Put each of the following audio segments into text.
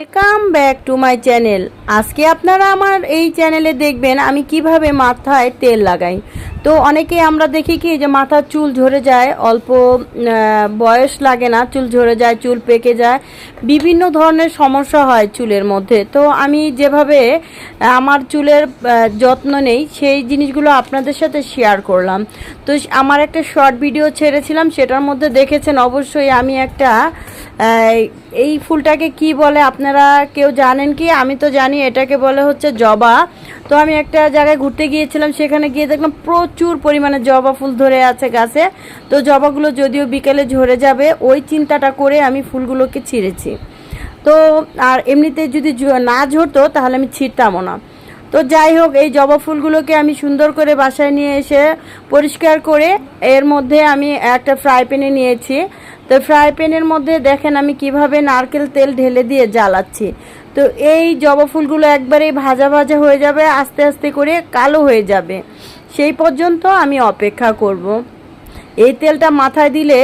Welcome back to my channel আজকে আপনারা আমার এই চ্যানেলে দেখবেন আমি কীভাবে মাথায় তেল লাগাই। তো অনেকে আমরা দেখি কি, যে মাথার চুল ঝরে যায়, অল্প বয়স লাগে না, চুল ঝরে যায়, চুল পেকে যায়, বিভিন্ন ধরনের সমস্যা হয় চুলের মধ্যে। তো আমি যেভাবে আমার চুলের যত্ন নেই, সেই জিনিসগুলো আপনাদের সাথে শেয়ার করলাম। তো আমার একটা শর্ট ভিডিও ছেড়েছিলাম, সেটার মধ্যে দেখেছেন অবশ্যই আমি একটা এই ফুলটাকে কি বলে আপনারা কেউ জানেন কি? আমি তো জানি এটাকে বলে হচ্ছে জবা। তো আমি একটা জায়গায় ঘুরতে গিয়েছিলাম, সেখানে গিয়ে দেখলাম প্রচুর পরিমাণে জবা ফুল ধরে আছে গাছে। তো জবাগুলো যদিও বিকেলে ঝরে যাবে, ওই চিন্তাটা করে আমি ফুলগুলোকে ছিঁড়েছি। তো আর এমনিতে যদি না ঝরতো, তাহলে আমি ছিঁড়তামও না। তো যাই হোক, এই জবা ফুলগুলোকে আমি সুন্দর করে বাসায় নিয়ে এসে পরিষ্কার করে এর মধ্যে আমি একটা ফ্রাই প্যানে নিয়েছি। তো ফ্রাই প্যানের মধ্যে দেখেন আমি কীভাবে নারকেল তেল ঢেলে দিয়ে জ্বালাচ্ছি। তো এই জবা ফুলগুলো একবারেই ভাজা ভাজা হয়ে যাবে, আস্তে আস্তে করে কালো হয়ে যাবে। সেই পর্যন্ত আমি অপেক্ষা করব। এই তেলটা মাথায় দিলে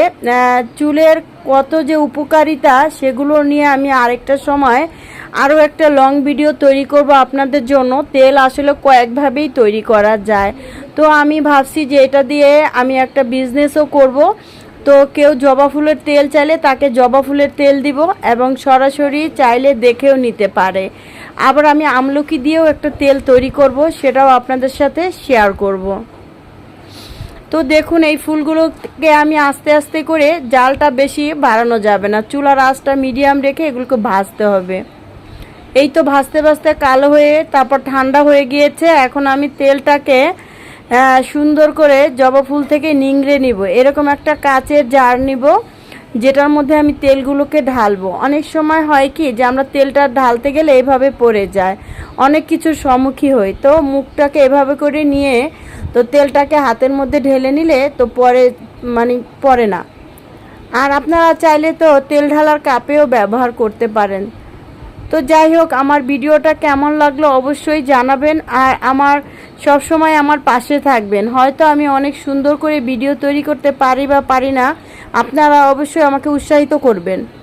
চুলের কত যে উপকারিতা সেগুলো নিয়ে আমি আরেকটা সময় আরও একটা লং ভিডিও তৈরি করব আপনাদের জন্য। তেল আসলে কয়েকভাবেই তৈরি করা যায়। তো আমি ভাবছি যে এটা দিয়ে আমি একটা বিজনেসও করব। তো কেউ জবা ফুলের তেল চাইলে তাকে জবা ফুলের তেল দিব এবং সরাসরি চাইলে দেখেও নিতে পারে। আবার আমি আমলকি দিয়েও একটা তেল তৈরি করব, সেটাও আপনাদের সাথে শেয়ার করব। তো দেখুন, এই ফুলগুলোকে আমি আস্তে আস্তে করে জালটা বেশি বাড়ানো যাবে না। চুলার আঁচটা মিডিয়াম রেখে এগুলোকে ভাজতে হবে। এই তো ভাজতে ভাজতে কালো হয়ে, তারপর ঠান্ডা হয়ে গিয়েছে। এখন আমি তেলটাকে সুন্দর করে জবা ফুল থেকে নিংড়ে নিব। এরকম একটা কাচের জার নিব। যেটার মধ্যে আমি তেলগুলোকে ঢালবো। অনেক সময় হয় কি যে আমরা তেলটা ঢালতে গেলে এভাবে পড়ে যায়। অনেক কিছুর সম্মুখীন হই। তো মুখটাকে এভাবে করে নিয়ে তো তেলটাকে হাতের মধ্যে ঢেলে নিলে তো পরে মানে পড়ে না। আর আপনারা চাইলে তো তেল ঢালার কাপেও ব্যবহার করতে পারেন। তো যাই হোক, আমার ভিডিওটা কেমন লাগল অবশ্যই জানাবেন। আর আমার সব সময় আমার পাশে থাকবেন। হয়তো আমি অনেক সুন্দর করে ভিডিও তৈরি করতে পারি বা পারি না। আপনারা অবশ্যই আমাকে উৎসাহিত করবেন।